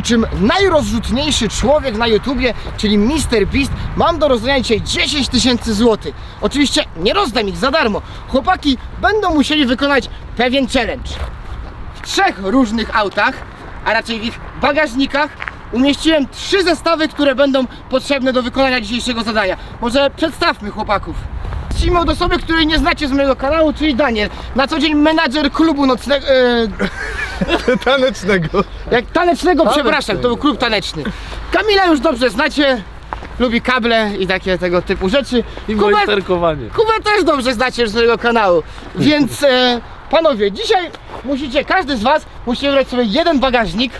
niczym najrozrzutniejszy człowiek na YouTubie, czyli Mr. Beast, mam do rozdania dzisiaj 10 tysięcy złotych. Oczywiście nie rozdam ich za darmo. Chłopaki będą musieli wykonać pewien challenge. W trzech różnych autach, a raczej w ich bagażnikach, umieściłem trzy zestawy, które będą potrzebne do wykonania dzisiejszego zadania. Może przedstawmy chłopaków. Zacznijmy od osoby, której nie znacie z mojego kanału, czyli Daniel. Na co dzień menadżer klubu nocnego. E, Tanecznego. jak tanecznego, przepraszam, to był klub taneczny. Kamila już dobrze znacie. Lubi kable i takie tego typu rzeczy. I majsterkowanie. Kubę też dobrze znacie z mojego kanału. Więc e, panowie, dzisiaj musicie, każdy z was musi wybrać sobie jeden bagażnik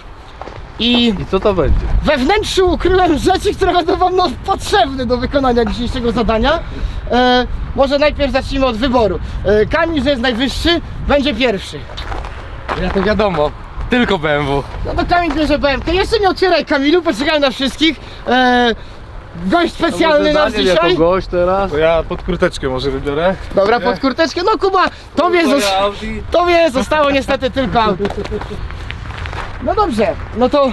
i I co to będzie? we wnętrzu ukryłem rzeczy, które będą wam no, potrzebne do wykonania dzisiejszego zadania. E, może najpierw zacznijmy od wyboru. E, Kamil, że jest najwyższy, będzie pierwszy. Ja to wiadomo. Tylko BMW. No to Kamil bierze BMK. Jeszcze nie otwieraj Kamilu, poczekaj na wszystkich. E, gość specjalny nas Daniel jako dzisiaj. gość teraz. To ja pod kurteczkę może wybiorę. Dobra, pod kurteczkę. No Kuba, tobie, zos- Audi. tobie zostało niestety tylko auto. No dobrze, no to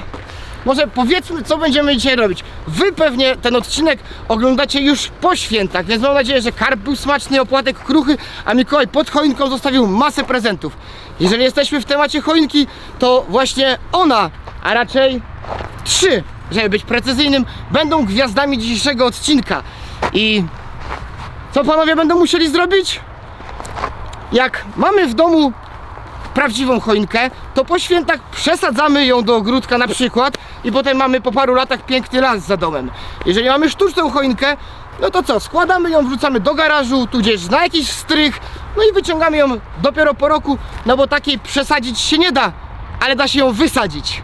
może powiedzmy, co będziemy dzisiaj robić. Wy pewnie ten odcinek oglądacie już po świętach, więc mam nadzieję, że karp był smaczny, opłatek kruchy, a Mikołaj pod choinką zostawił masę prezentów. Jeżeli jesteśmy w temacie choinki, to właśnie ona, a raczej trzy, żeby być precyzyjnym, będą gwiazdami dzisiejszego odcinka. I co panowie będą musieli zrobić? Jak mamy w domu prawdziwą choinkę, to po świętach przesadzamy ją do ogródka na przykład i potem mamy po paru latach piękny las za domem. Jeżeli mamy sztuczną choinkę, no to co, składamy ją, wrzucamy do garażu, tudzież na jakiś strych, no i wyciągamy ją dopiero po roku, no bo takiej przesadzić się nie da, ale da się ją wysadzić.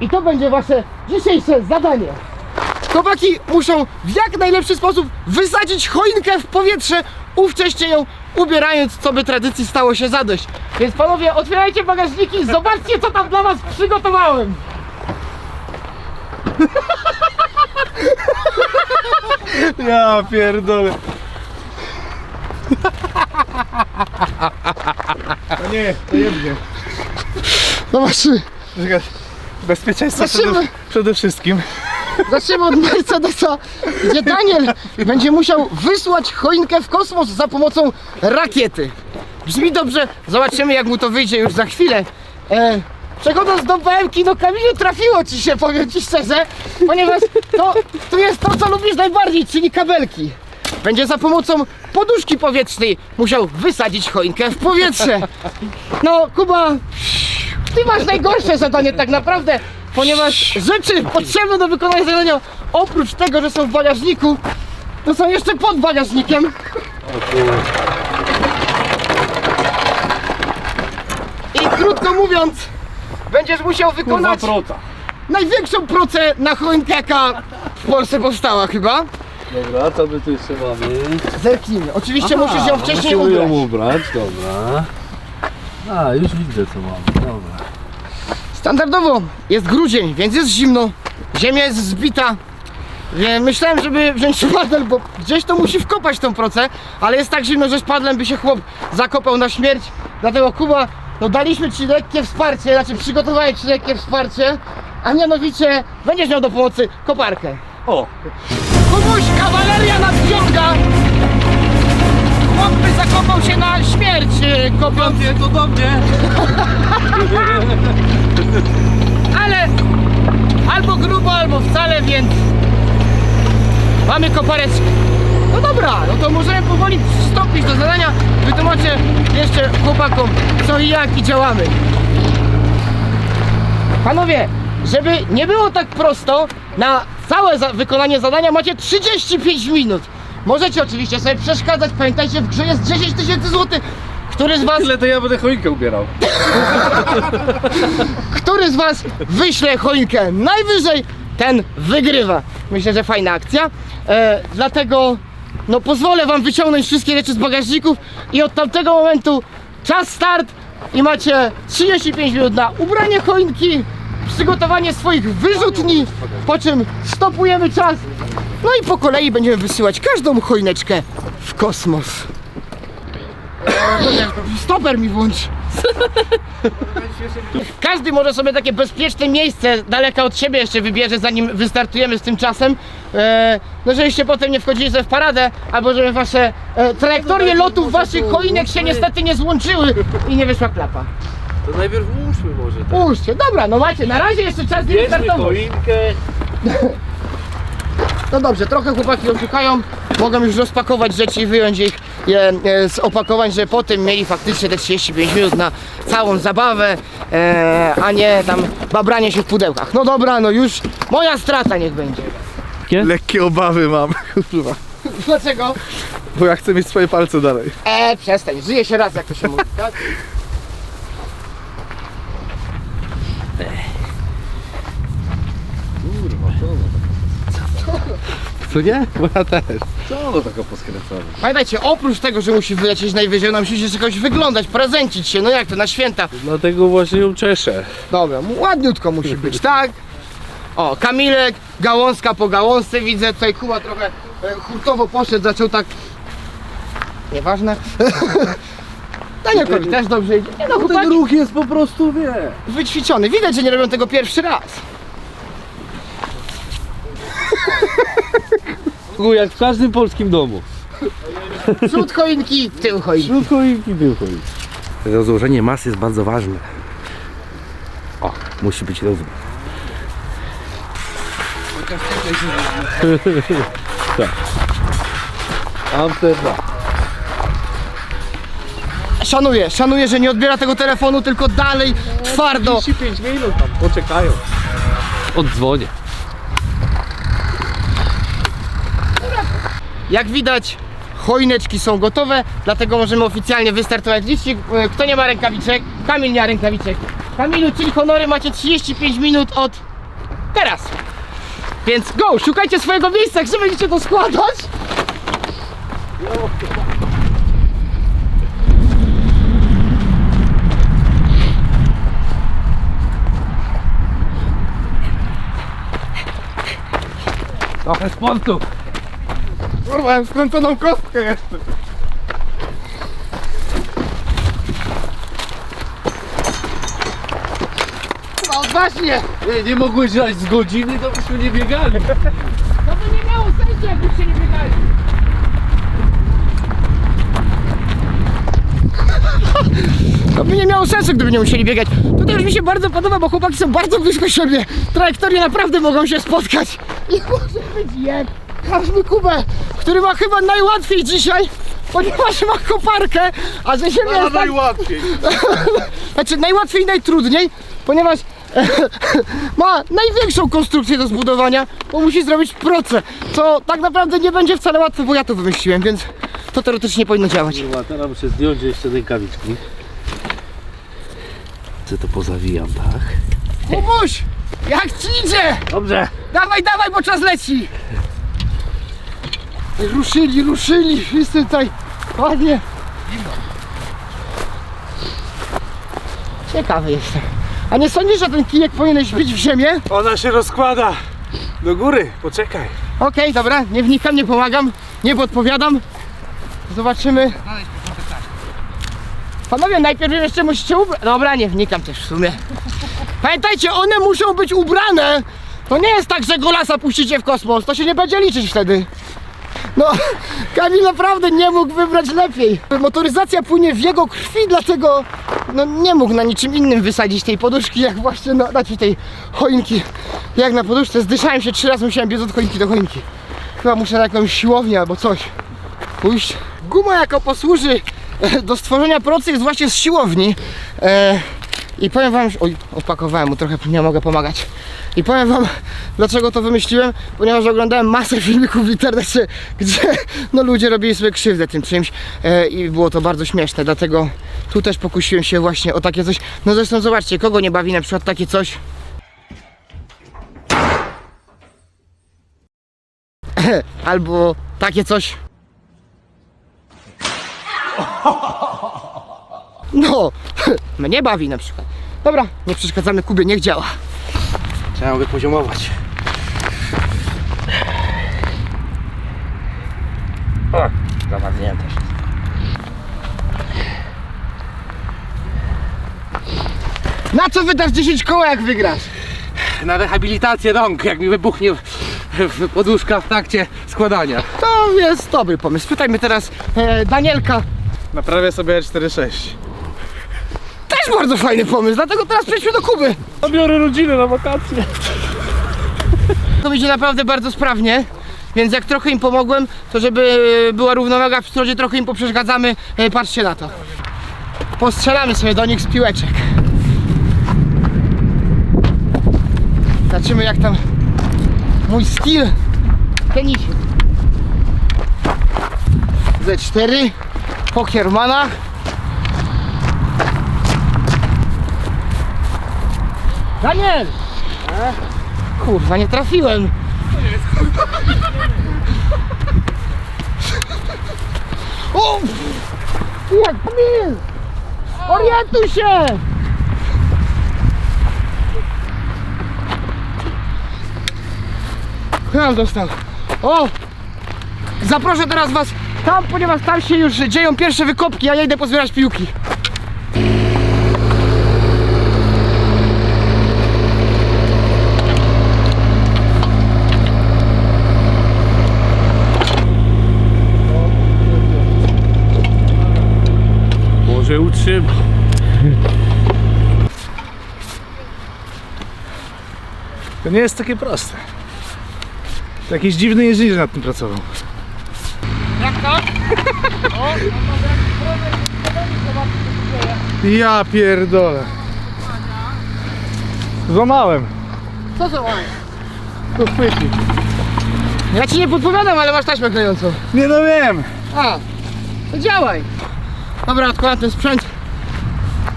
I to będzie wasze dzisiejsze zadanie. Chłopaki muszą w jak najlepszy sposób wysadzić choinkę w powietrze, ówcześnie ją ubierając, co by tradycji stało się zadość. Więc panowie, otwierajcie bagażniki zobaczcie, co tam dla was przygotowałem. Ja pierdolę. No nie, to jednie. Zobaczymy. Czekaj. Bezpieczeństwo przede, przede wszystkim. Zaczniemy od Mercedesa, gdzie Daniel będzie musiał wysłać choinkę w kosmos za pomocą rakiety. Brzmi dobrze, zobaczymy jak mu to wyjdzie już za chwilę. E, przechodząc do BMK, no Kamilu trafiło ci się, powiem ci szczerze, ponieważ to, to jest to, co lubisz najbardziej, czyli kabelki. Będzie za pomocą poduszki powietrznej musiał wysadzić choinkę w powietrze. No, Kuba, ty masz najgorsze zadanie tak naprawdę, ponieważ rzeczy potrzebne do wykonania zadania, oprócz tego, że są w bagażniku, to są jeszcze pod bagażnikiem. I krótko mówiąc, będziesz musiał wykonać prota. największą procę na choinkę, jaka w Polsce powstała chyba. Dobra, co my tu jeszcze mamy? Zerknijmy. Oczywiście musisz ją wcześniej musimy ubrać. ją ubrać, dobra. A, już widzę co mamy, dobra. Standardowo jest grudzień, więc jest zimno, ziemia jest zbita. Myślałem, żeby wziąć szpadel, bo gdzieś to musi wkopać tą procę, ale jest tak zimno, że szpadlem by się chłop zakopał na śmierć. Dlatego Kuba, no daliśmy Ci lekkie wsparcie, znaczy przygotowałem Ci lekkie wsparcie, a mianowicie będziesz miał do pomocy koparkę. O! Kubuś, kawaleria! Chłop by zakopał się na śmierć, e, kopiąc mnie, to do mnie! ale albo grubo, albo wcale, więc mamy kopareczkę. No dobra, no to możemy powoli przystąpić do zadania. Wytłumaczę jeszcze chłopakom co i jak i działamy. Panowie, żeby nie było tak prosto, na całe za wykonanie zadania macie 35 minut. Możecie oczywiście sobie przeszkadzać, pamiętajcie, w grze jest 10 tysięcy złotych. Który z was Tyle to ja będę choinkę ubierał. Który z Was wyśle choinkę najwyżej, ten wygrywa. Myślę, że fajna akcja. E, dlatego no, pozwolę Wam wyciągnąć wszystkie rzeczy z bagażników i od tamtego momentu czas start i macie 35 minut na ubranie choinki, przygotowanie swoich wyrzutni, po czym stopujemy czas. No i po kolei będziemy wysyłać każdą choineczkę w kosmos. Stoper mi włącz. Każdy może sobie takie bezpieczne miejsce daleka od siebie jeszcze wybierze, zanim wystartujemy z tym czasem. E, no żebyście potem nie wchodzili sobie w paradę, albo żeby wasze e, trajektorie lotów waszych choinek się niestety nie złączyły i nie wyszła klapa. To najpierw ułóżmy może tak. Puśćcie, dobra, no macie, na razie jeszcze czas nie Bierzmy wystartować. choinkę. No dobrze, trochę chłopaki oszukają, mogą już rozpakować rzeczy i wyjąć ich je, e, z opakowań, żeby potem mieli faktycznie te 35 minut na całą zabawę, e, a nie tam babranie się w pudełkach. No dobra, no już moja strata niech będzie. Lekkie obawy mam, kurwa. Dlaczego? Bo ja chcę mieć swoje palce dalej. E, przestań, żyje się raz jak to się mówi, tak? Co nie? Bo ja też. Co ono taka poskręcona? Pamiętajcie, oprócz tego, że musi wylecieć najwyżej, ona musi jeszcze jakoś wyglądać, prezencić się, no jak to, na święta. Dlatego właśnie ją czeszę. Dobra, mu- ładniutko musi być, tak? O, Kamilek, gałązka po gałązce, widzę tutaj Kuba trochę e, hurtowo poszedł, zaczął tak... Nieważne. Danielkowi też dobrze idzie. Nie no, Ten chłopaki ruch jest po prostu, wie. wyćwiczony. Widać, że nie robią tego pierwszy raz. Jak w każdym polskim domu. Przód choinki, tył choinki. Śród choinki, tył choinki. Rozłożenie masy jest bardzo ważne. O, musi być równo. Amsterdam. Szanuję, szanuję, że nie odbiera tego telefonu, tylko dalej twardo. 35 minut tam poczekają. Oddzwonię. Jak widać, choineczki są gotowe, dlatego możemy oficjalnie wystartować liścik. E, Kto nie ma rękawiczek? Kamil nie ma rękawiczek. Kamilu, czyli honory macie 35 minut od teraz. Więc go, szukajcie swojego miejsca, gdzie będziecie to składać. Trochę sportu. Kurwa, mam skręconą kostkę jeszcze. No odważnie! Nie, nie mogłeś dać z godziny, to byśmy nie biegali. No by nie miało sensu, jakbyście nie biegali. By nie miało sensu, gdyby nie musieli biegać. Tutaj już mi się bardzo podoba, bo chłopaki są bardzo blisko siebie. Trajektorie naprawdę mogą się spotkać. I może być jeb. Każdy Kubę, który ma chyba najłatwiej dzisiaj, ponieważ ma koparkę, a że ziemia jest tak... najłatwiej. Znaczy najłatwiej i najtrudniej, ponieważ ma największą konstrukcję do zbudowania, bo musi zrobić proce, co tak naprawdę nie będzie wcale łatwe, bo ja to wymyśliłem, więc to teoretycznie powinno działać. Kurwa, teraz muszę zdjąć jeszcze rękawiczki. To pozawijam, tak? Kubuś, jak ci idzie? Dobrze. Dawaj, dawaj, bo czas leci! Ruszyli, ruszyli, wszyscy tutaj ładnie. Ciekawy jestem. A nie sądzisz, że ten kijek powinieneś być w ziemię? Ona się rozkłada. Do góry, poczekaj. Okej, dobra, nie wnikam, nie pomagam, nie podpowiadam. Zobaczymy. Panowie, najpierw jeszcze musicie ubrać. Dobra, nie wnikam też w sumie. Pamiętajcie, one muszą być ubrane. To nie jest tak, że golasa puścicie w kosmos, to się nie będzie liczyć wtedy. No, Kamil naprawdę nie mógł wybrać lepiej. Motoryzacja płynie w jego krwi, dlatego no, nie mógł na niczym innym wysadzić tej poduszki, jak właśnie na, znaczy tej choinki. Jak na poduszce, zdyszałem się trzy razy, musiałem biec od choinki do choinki. Chyba muszę na jakąś siłownię albo coś pójść. Guma jako posłuży do stworzenia procy jest właśnie z siłowni. E, I powiem wam, oj, opakowałem mu trochę, nie mogę pomagać. I powiem wam, dlaczego to wymyśliłem, ponieważ oglądałem masę filmików w internecie, gdzie no ludzie robili sobie krzywdę tym czymś e, i było to bardzo śmieszne, dlatego tu też pokusiłem się właśnie o takie coś. No zresztą zobaczcie, kogo nie bawi na przykład takie coś. Albo takie coś. No, mnie bawi na przykład. Dobra, nie przeszkadzamy Kubie, niech działa. Trzeba wypoziomować. O, zamarznięte się. Na co wydasz 10 koła jak wygrasz? Na rehabilitację rąk, jak mi wybuchnie w- w- poduszka w trakcie składania. To jest dobry pomysł. Pytajmy teraz e, Danielka. Naprawię sobie 4.6. Też bardzo fajny pomysł, dlatego teraz przejdźmy do Kuby. Zabiorę rodzinę na wakacje. To będzie naprawdę bardzo sprawnie. Więc jak trochę im pomogłem, to żeby była równowaga w strodzie, trochę im poprzeszkadzamy. E, Patrzcie na to. Postrzelamy sobie do nich z piłeczek. Zobaczymy jak tam mój styl w tenisie. Z4 po Hermanach. Daniel! Kurwa, nie trafiłem. O! Jak mi! Orientuj się! Chyba dostał. O! Zaproszę teraz was tam, ponieważ tam się już dzieją pierwsze wykopki, a ja idę pozbierać piłki. Może utrzyma. To nie jest takie proste. To jakiś dziwny inżynier nad tym pracował. To? Ja pierdolę. Złamałem. Co to masz? Tu chwytnik. Ja ci nie podpowiadam, ale masz taśmę klejącą. Nie no wiem. A, to działaj. Dobra, odkładam ten sprzęt.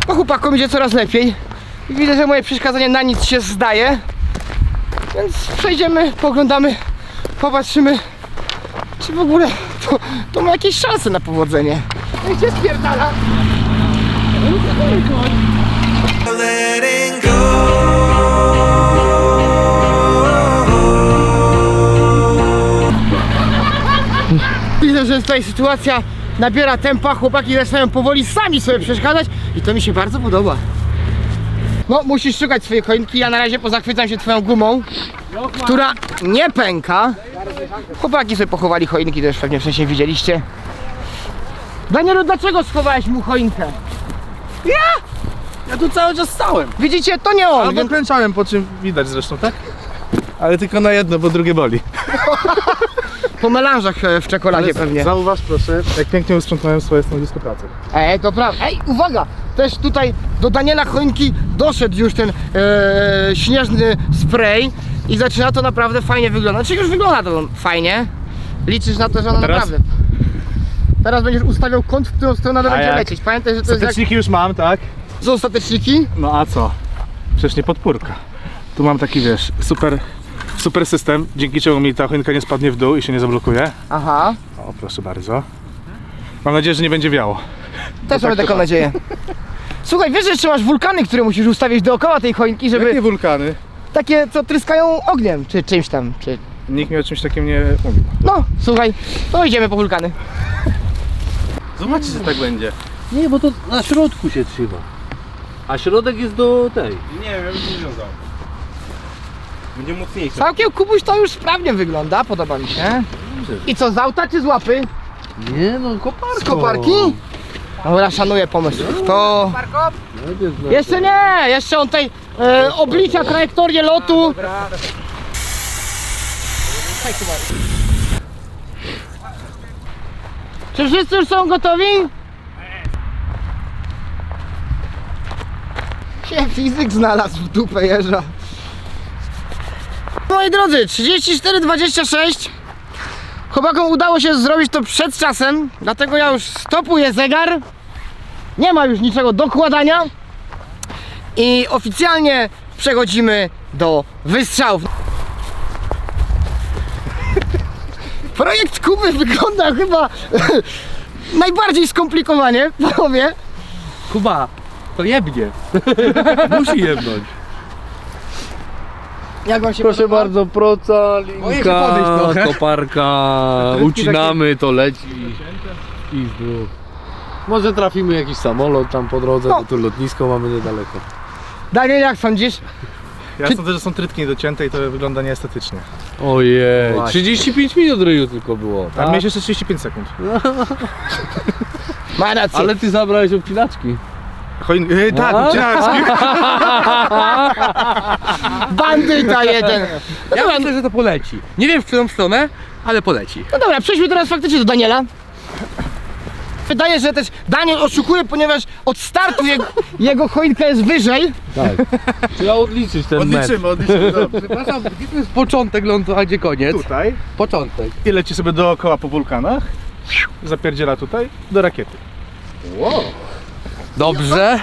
Po chłopakom idzie coraz lepiej. I widzę, że moje przeszkadzanie na nic się zdaje. Więc przejdziemy, poglądamy, popatrzymy, czy w ogóle to, ma jakieś szanse na powodzenie. I gdzie spierdala? letting. Widzę, że tutaj sytuacja nabiera tempa, chłopaki zaczynają powoli sami sobie przeszkadzać i to mi się bardzo podoba. No, musisz szukać swojej choinki, ja na razie pozachwycam się twoją gumą, która nie pęka. Chłopaki sobie pochowali choinki, to już pewnie wcześniej widzieliście. Danielu, dlaczego schowałeś mu choinkę? Ja tu cały czas stałem. Widzicie, to nie on, Albo więc klęczałem, po czym widać zresztą, tak? Ale tylko na jedno, bo drugie boli. po melanżach e, w czekoladzie pewnie. Zauważ proszę, jak pięknie usprzątnąłem swoje stanowisko pracy. Ej, to prawda. Ej, uwaga! Też tutaj do Daniela Choinki doszedł już ten e, śnieżny spray i zaczyna to naprawdę fajnie wyglądać. Znaczy już wygląda to fajnie. Liczysz na to, że ona teraz? naprawdę... Teraz będziesz ustawiał kąt, w którą stronę będzie jak? lecieć. Pamiętaj, że to jest jak... Stateczniki już mam, tak? Są stateczniki? No a co? Przecież nie podpórka. Tu mam taki, wiesz, super, super system, dzięki czemu mi ta choinka nie spadnie w dół i się nie zablokuje. Aha. O, proszę bardzo. Mam nadzieję, że nie będzie wiało. Też mamy tak taką tak. nadzieję. Słuchaj, wiesz, że jeszcze masz wulkany, które musisz ustawić dookoła tej choinki, żeby Jakie wulkany? Takie, co tryskają ogniem, czy czymś tam, czy... Nikt mi o czymś takim nie mówił. No, słuchaj, to idziemy po wulkany. Zobaczcie, że tak będzie. Nie, bo to na środku się trzyma. A środek jest do tej. Nie wiem, ja bym nie wiązał. Będzie mocniejszy. Całkiem Kubuś to już sprawnie wygląda, podoba mi się. I co, z auta czy z łapy? Nie no, koparką. Z koparki? Dobra, szanuję pomysł. To... Najpierw na- Jeszcze nie! Jeszcze on tej e, oblicza trajektorię lotu. Czy wszyscy już są gotowi? Się fizyk znalazł w dupę jeża. Moi drodzy, 34-26 Chłopakom udało się zrobić to przed czasem, dlatego ja już stopuję zegar. Nie ma już niczego do kładania. I oficjalnie przechodzimy do wystrzałów. Projekt Kuby wygląda chyba najbardziej skomplikowanie, panowie. Kuba, to jebnie. Musi jebnąć. Jak wam się Proszę podoba? bardzo, proca, się linka, podejść trochę. koparka, ucinamy, to leci. I zdrów. Może trafimy jakiś samolot tam po drodze, No. bo tu lotnisko mamy niedaleko. Daniel, jak sądzisz? Ja Czy- sądzę, że są trytki niedocięte i to wygląda nieestetycznie. Ojej, Właśnie. 35 minut ryju tylko było. Tam miałeś jeszcze 35 sekund. Ma rację. Ale ty zabrałeś obcinaczki. Choin... Ej, tak, A? obcinarski. Bandyta jeden. No Ja myślę, że to poleci. Nie wiem w którą stronę, ale poleci. no dobra, przejdźmy teraz faktycznie do Daniela. Wydaje, że też Daniel oszukuje, ponieważ od startu jego, jego choinka jest wyżej. Tak. Trzeba odliczyć ten metr. Odliczymy, odliczymy. Dobrze. Przepraszam, gdzie to jest początek lądu, a gdzie koniec? Tutaj. Początek. I leci sobie dookoła po wulkanach. Zapierdziela tutaj do rakiety. Dobrze.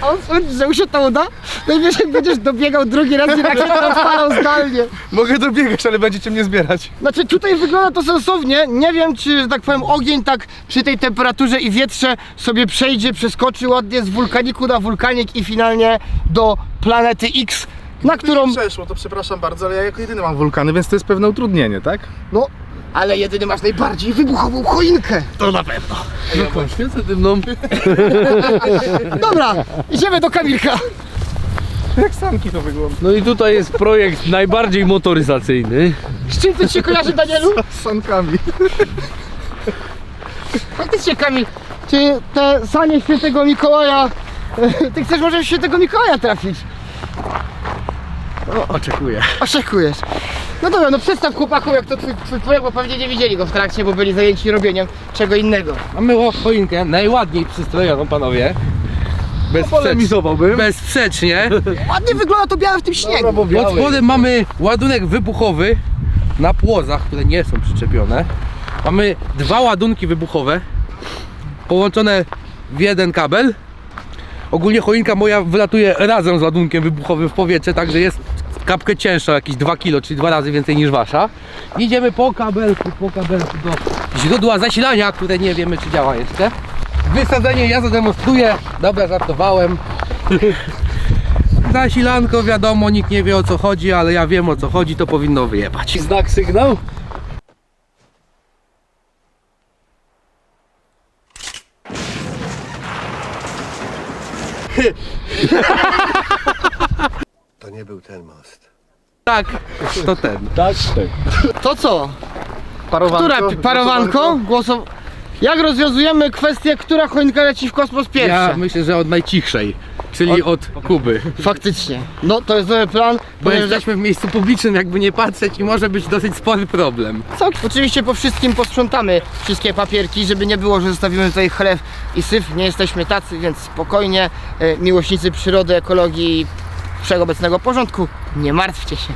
A on sądzi, że mu się to uda? Najwyżej będziesz dobiegał drugi raz i rakietę odpalał zdalnie. Mogę dobiegać, ale będziecie mnie zbierać. Znaczy tutaj wygląda to sensownie. Nie wiem, czy, że tak powiem, ogień tak przy tej temperaturze i wietrze sobie przejdzie, przeskoczy ładnie z wulkaniku na wulkanik i finalnie do planety X, na którą... Przeszło, to przepraszam bardzo, ale ja jako jedyny mam wulkany, więc to jest pewne utrudnienie, tak? No, ale jedyny masz najbardziej wybuchową choinkę. To na pewno. Jaką świecę dymną. Dobra, idziemy do Kamilka. Jak sanki to wygląda. No i tutaj jest projekt najbardziej motoryzacyjny. Z czym to ci się kojarzy, Danielu? Z sankami. Faktycznie, Kamil, czy te sanie świętego Mikołaja... Ty chcesz może w świętego Mikołaja trafić? Oczekuję. Oczekujesz. No dobra, no przedstaw chłopakom, jak to twój, twój projekt, bo pewnie nie widzieli go w trakcie, bo byli zajęci robieniem czego innego. Mamy choinkę najładniej przystrojoną, panowie. Bezsprzecznie. Polemizowałbym. Bezsprzecznie. Ładnie wygląda to białe w tym śniegu. bo Pod spodem mamy ładunek wybuchowy na płozach, które nie są przyczepione. Mamy dwa ładunki wybuchowe połączone w jeden kabel. Ogólnie choinka moja wylatuje razem z ładunkiem wybuchowym w powietrze, także jest kapkę cięższa, jakieś 2 kg, czyli dwa razy więcej niż wasza. Idziemy po kabelku, po kabelku do źródła zasilania, które nie wiemy czy działa jeszcze. Wysadzenie ja zademonstruję. Dobra, żartowałem. Zasilanko wiadomo, nikt nie wie o co chodzi, ale ja wiem o co chodzi, to powinno wyjebać. Znak sygnał? To nie był ten most. Tak, to ten. Tak, tak. To co? Parowanko. Która parowanko? Głosow... Jak rozwiązujemy kwestię, która choinka leci w kosmos Ja pierwsza? myślę, że od najcichszej, czyli od Kuby. Faktycznie. No to jest dobry plan. Bo ponieważ- jesteśmy w miejscu publicznym, jakby nie patrzeć i może być dosyć spory problem. Co? Oczywiście po wszystkim posprzątamy wszystkie papierki, żeby nie było, że zostawimy tutaj chlew i syf. Nie jesteśmy tacy, więc spokojnie. E, Miłośnicy przyrody, ekologii wszechobecnego porządku, nie martwcie się.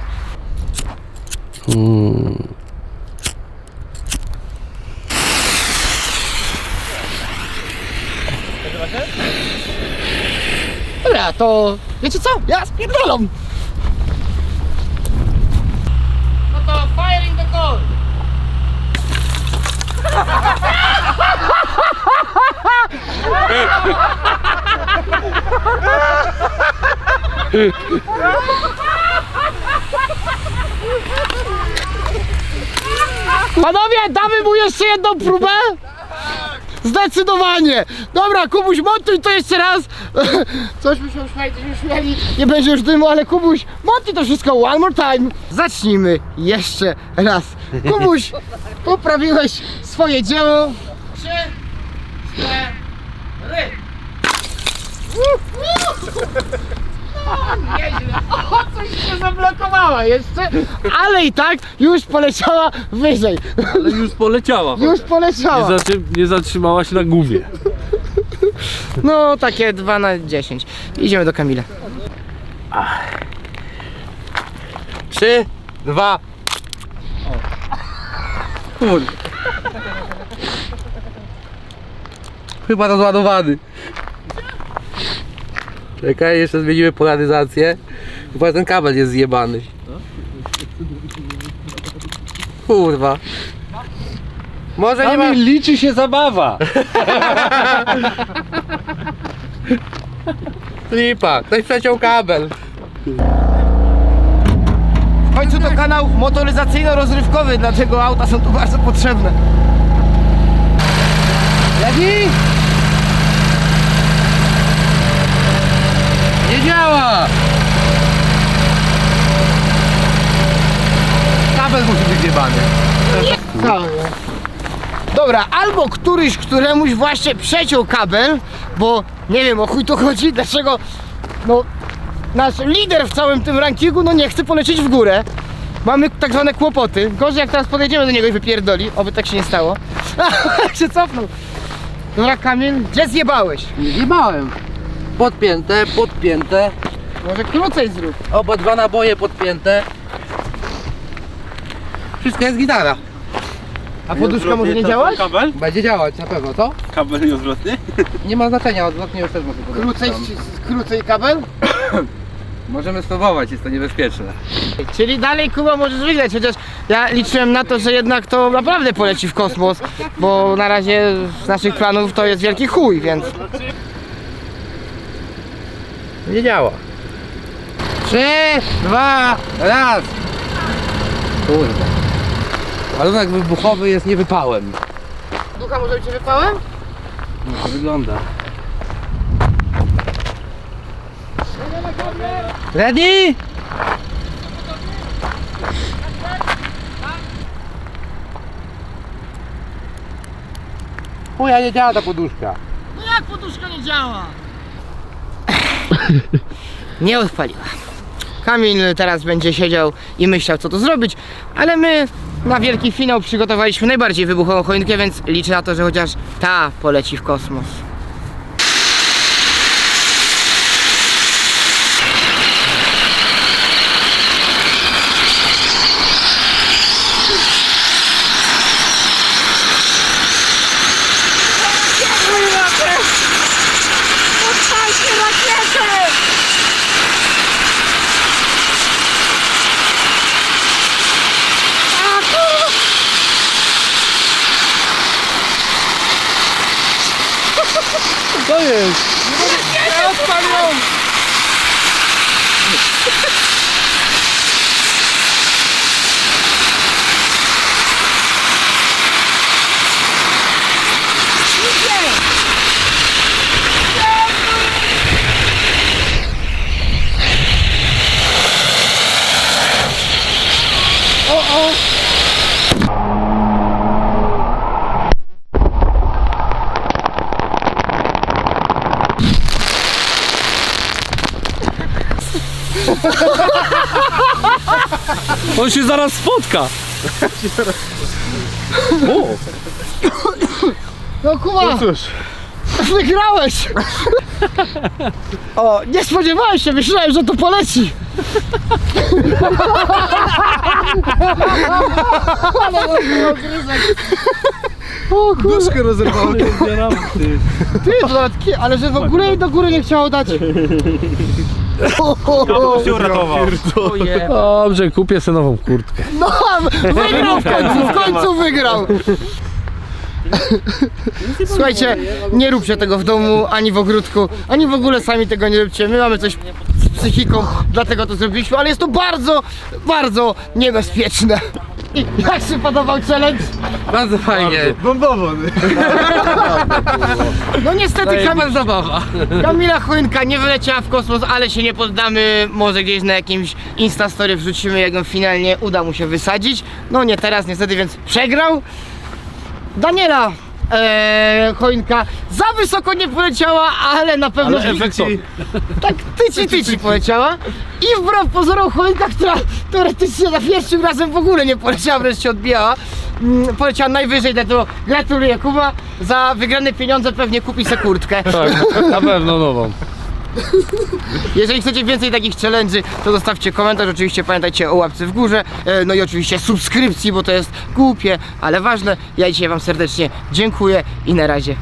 Dobra, to wiecie co? Ja spierdolam! No to firing Panowie, damy mu jeszcze jedną próbę? Zdecydowanie! Dobra, Kubuś, montuj to jeszcze raz! Coś byśmy już byśmy śmiali. Nie będzie już dymu, ale Kubuś, montuj to wszystko one more time! Zacznijmy jeszcze raz. Kubuś, poprawiłeś swoje dzieło. Trzy, cztery. Nieźle. O, coś się zablokowała jeszcze, ale i tak już poleciała wyżej. Ale już poleciała. Już Nie, poleciała. zatrzy, nie zatrzymała się na głowie. No, takie 2 na 10. Idziemy do Kamila. Trzy, dwa. Kurde. Chyba rozładowany. Czekaj, jeszcze zmienimy polaryzację. Chyba ten kabel jest zjebany. Kurwa. Może nie ma... Kamil, liczy się zabawa. Lipa, ktoś przeciął kabel. W końcu to kanał motoryzacyjno-rozrywkowy, dlatego auta są tu bardzo potrzebne. Legi! Nie działa! Kabel musi być jebany. Dobra, albo któryś któremuś właśnie przeciął kabel, bo nie wiem o chuj to chodzi, dlaczego no nasz lider w całym tym rankingu no nie chce polecieć w górę. Mamy tak zwane kłopoty. Gorzej jak teraz podejdziemy do niego i wypierdoli, oby tak się nie stało. Się cofnął. Dobra Kamil, gdzie zjebałeś? Nie zjebałem. Podpięte, podpięte. Może krócej zrób. Oba dwa naboje podpięte. Wszystko jest gitara. A poduszka może nie działać? Kabel? Będzie działać na pewno, co? Kabel nieodwrotny? Nie ma znaczenia, odwrotnie już też może podać. Krócej, krócej kabel? Możemy spróbować, jest to niebezpieczne. Czyli dalej Kuba możesz wygrać, chociaż ja liczyłem na to, że jednak to naprawdę poleci w kosmos, bo na razie z naszych planów to jest wielki chuj, więc... Nie działa. Trzy, dwa, raz. Kurde. Ładunek wybuchowy jest niewypałem. Ducha może być wypałem? No to wygląda. Ready? Chuja nie działa ta poduszka. No jak poduszka nie działa? nie odpaliła. Kamil teraz będzie siedział i myślał co tu zrobić, ale my na wielki finał przygotowaliśmy najbardziej wybuchową choinkę, więc liczę na to, że chociaż ta poleci w kosmos. To jest! On się zaraz spotka. No Kuba, Cóż, wygrałeś! O, nie spodziewałem się, myślałem, że to poleci. O kurwa, duszkę rozerwało. ty dodatki, ale że w ogóle jej do góry nie chciało dać. Się uratował. Dobrze, kupię sobie nową kurtkę. No, wygrał w końcu, w końcu wygrał. Słuchajcie, nie róbcie tego w domu, ani w ogródku, ani w ogóle sami tego nie róbcie. My mamy coś z psychiką, dlatego to zrobiliśmy, ale jest to bardzo, bardzo niebezpieczne. I jak się podobał challenge? Bardzo fajnie. Bombowon. No niestety Kamil, Kamil zabawa. Kamila Choinka nie wyleciała w kosmos, ale się nie poddamy. Może gdzieś na jakimś Instastory wrzucimy, jak ją finalnie uda mu się wysadzić. No nie teraz niestety, więc przegrał. Daniela e, Choinka za wysoko nie poleciała, ale na pewno... Ale efektownie. Tak tyci tyci poleciała. I wbrew pozorom choinka, która teoretycznie za pierwszym razem w ogóle nie poleciała, wreszcie się odbijała. mm, Poleciała najwyżej, dlatego gratuluję Kuba. Za wygrane pieniądze pewnie kupi se kurtkę. Tak, na pewno nową. Jeżeli chcecie więcej takich challenge'y, to zostawcie komentarz. Oczywiście pamiętajcie o łapce w górze. e, No i oczywiście subskrypcji, bo to jest głupie, ale ważne. Ja dzisiaj Wam serdecznie dziękuję i na razie.